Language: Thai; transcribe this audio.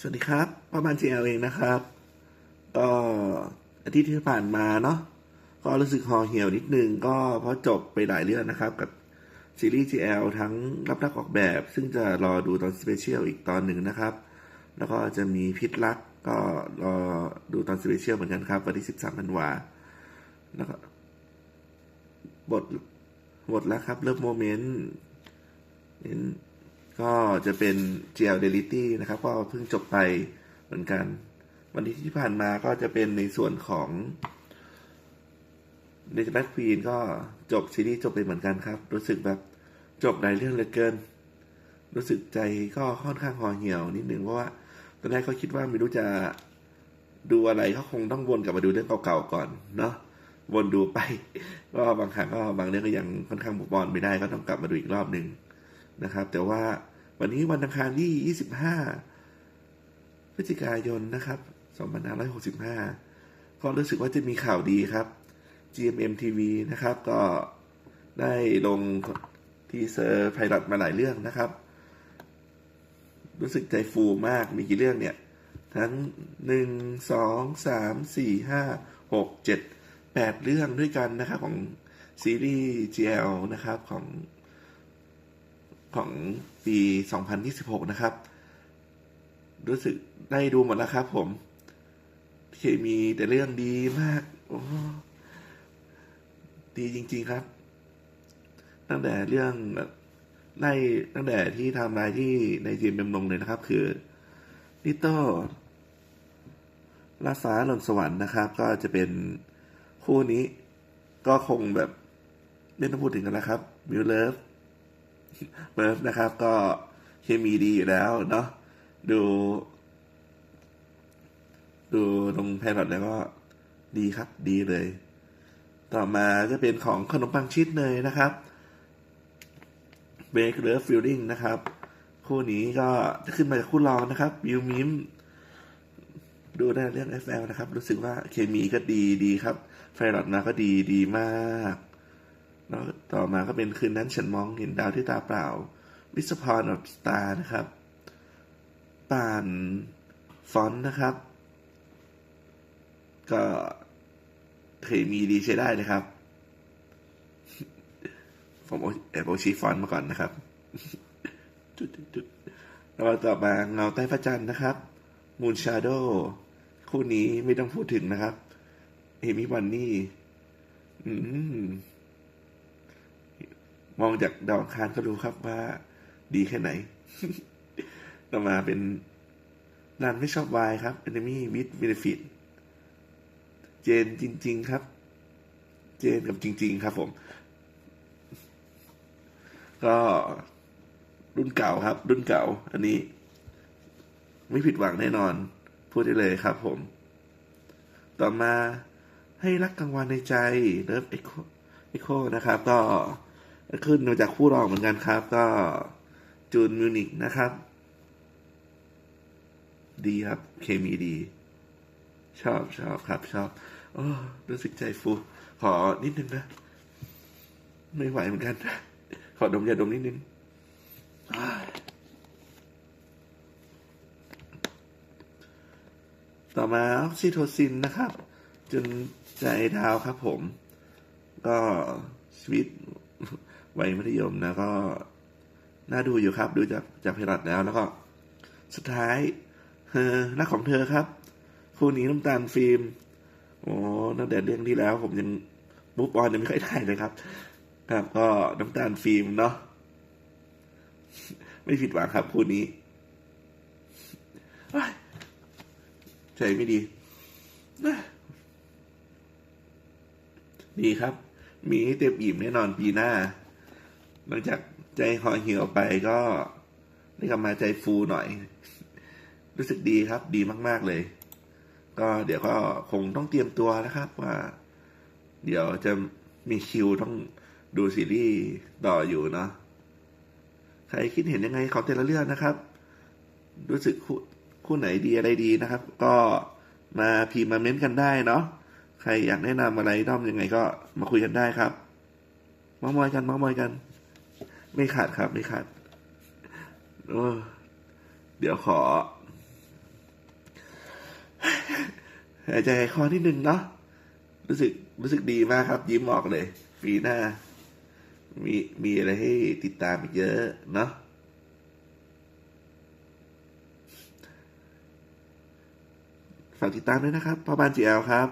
สวัสดีครับ ประมาณ GL เองนะครับก็อาทิตย์ที่ผ่านมาเนาะก็รู้สึกห่อเหี่ยวนิดนึงก็เพราะจบไปหลายเรื่องนะครับ กับซีรีส์ GL ทั้งรับนักออกแบบ ซึ่งจะรอดูตอนสเปเชียลอีกตอนหนึ่งนะครับ แล้วก็จะมีพิษรักก็รอดูตอนสเปเชียลเหมือนกันครับ วันที่13ธันวาแล้วก็บทบทแล้วครับเลิฟโมเมนต์ ก็จะเป็น GL d e l i t y นะครับ ก็เพิ่งจบไปเหมือนกัน วันที่ที่ผ่านมาก็จะเป็นในส่วนของในแบ็ควีนก็จบซีรีส์จบไปเหมือนกันครับ รู้สึกแบบจบหลายเรื่องเหลือเกิน รู้สึกใจก็ค่อนข้างห่อเหี่ยวนิดนึงเพราะว่าตอนแรกก็คิดว่าไม่รู้จะดูอะไรก็คงต้องวนกลับมาดูเรื่องเก่าๆก่อนเนาะวนดูไป ก็บางครั้งก็บางเรื่องก็ยังค่อนข้างบุกบอลไม่ได้ก็ต้องกลับมาดูอีกรอบหนึ่ง นะครับ แต่ว่าวันนี้วันอังคารที่ 25 พฤศจิกายนนะครับ2565 ก็รู้สึกว่าจะมีข่าวดีครับ GMM TV นะครับ ก็ได้ลงทีเซอร์ไพลอตมาหลายเรื่องนะครับ รู้สึกใจฟูมากมีกี่เรื่องเนี่ย ทั้งหนึ่งสองสามสี่ห้าหกเจ็ดแปดเรื่องด้วยกันนะครับของซีรีส์ GL นะครับของ ของปี 2026 นะครับ รู้สึกได้ดูหมดแล้วครับผม เคมีแต่เรื่องดีมาก โอ้ดีจริง ๆครับ ตั้งแต่เรื่องในตั้งแต่ที่ทำรายที่ในจีมเบมลงเลยนะครับ คือนิโต้ลาฟ้าหล่นสวรรค์นะครับ ก็จะเป็นคู่นี้ก็คงแบบไม่ต้องพูดถึงกันแล้วครับมิวเลิฟ เบิร์ฟนะครับ ก็เคมีดีอยู่แล้วเนาะดู ดูตรงแพลอตแล้วก็ดีครับดีเลย ต่อมาจะเป็นของขนมปังชีสเนยนะครับเบรกเลิฟฟิลลิ่งนะครับ คู่นี้ก็จะขึ้นมาจากคู่รองนะครับบิวมิมดูได้เรื่อง FL นะครับ รู้สึกว่าเคมีก็ดีดีครับไฟลอตมาก็ดีดีมาก ต่อมาก็เป็นคืนนั้นฉันมองเห็นดาวที่ตาเปล่าวิสพรอ of สตาร์นะครับป่านฟอนต์นะครับ ก็เคยมีดีใช้ได้นะครับ ผมเอาแอบเอชีฟอนต์มาก่อนนะครับจุดๆๆแล้วต่อมาเงาใต้พระจันทร์นะครับมูนชาโดคู่นี้ไม่ต้องพูดถึงนะครับ เอมิวันนี่ อืม มองจากดาวคารก็รู้ครับว่าดีแค่ไหน ต่อมาเป็นนันไม่ชอบวายครับ Enemy with Benefit เจนจริง ๆ ครับ เจนกับจริง ๆ ครับผม ก็รุ่นเก่าครับ รุ่นเก่า อันนี้ ไม่ผิดหวังแน่นอน พูดได้เลยครับผม ต่อมาให้รักกลางวันในใจเลิฟเอโคเอ็กโคนะครับ ก็ ขึ้นมาจากคู่รองเหมือนกันครับ ก็จูนมิวนิกนะครับ ดีครับ เคมีดี ชอบชอบครับ ชอบโอ้รู้สึกใจฟู ขอนิดนึงนะ ไม่ไหวเหมือนกัน ขอดมยาดมนิดนึงต่อมาออกซิโทซินนะครับ จนใจดาวครับผม ก็ชีวิต วัยมัธยมนะก็น่าดูอยู่ครับ ดูจากจากเพลอตแล้วแล้วก็ สุดท้ายเออรักของเธอครับ คู่นี้น้ำตาลฟิล์มโอ้ตั้งแต่เรื่องที่แล้ว ผมยังมุกออนยังไม่ค่อยได้เลยครับ ครับ ก็น้ำตาลฟิล์มเนาะไม่ผิดหวังครับคู่นี้ใจไม่ดี ดีครับ มีให้เต็มอิ่มแน่นอนปีหน้า หลังจากใจหอเหี่ยวไปก็ได้กลับมาใจฟูหน่อย รู้สึกดีครับ ดีมาก ๆเลย ก็เดี๋ยวก็คงต้องเตรียมตัวนะครับว่า เดี๋ยวจะมีคิวต้องดูซีรีส์ต่ออยู่เนาะใครคิดเห็นยังไงของแต่ละเรื่องนะครับ รู้สึกคู่คู่ไหนดีอะไรดีนะครับ ก็มาพิมพ์มาเม้นต์กันได้เนาะใครอยากแนะนำอะไรด้อมยังไงก็มาคุยกันได้ครับมามอยกันมามอยกัน ไม่ขาดครับไม่ขาดเดี๋ยวขอหายใจคอนิดนึงเนาะรู้สึกรู้สึกดีมากครับ ยิ้มออกเลยปีหน้า มีมีอะไรให้ติดตามเยอะเนาะฝากติดตามด้วยนะครับพอบานจีแอลครับ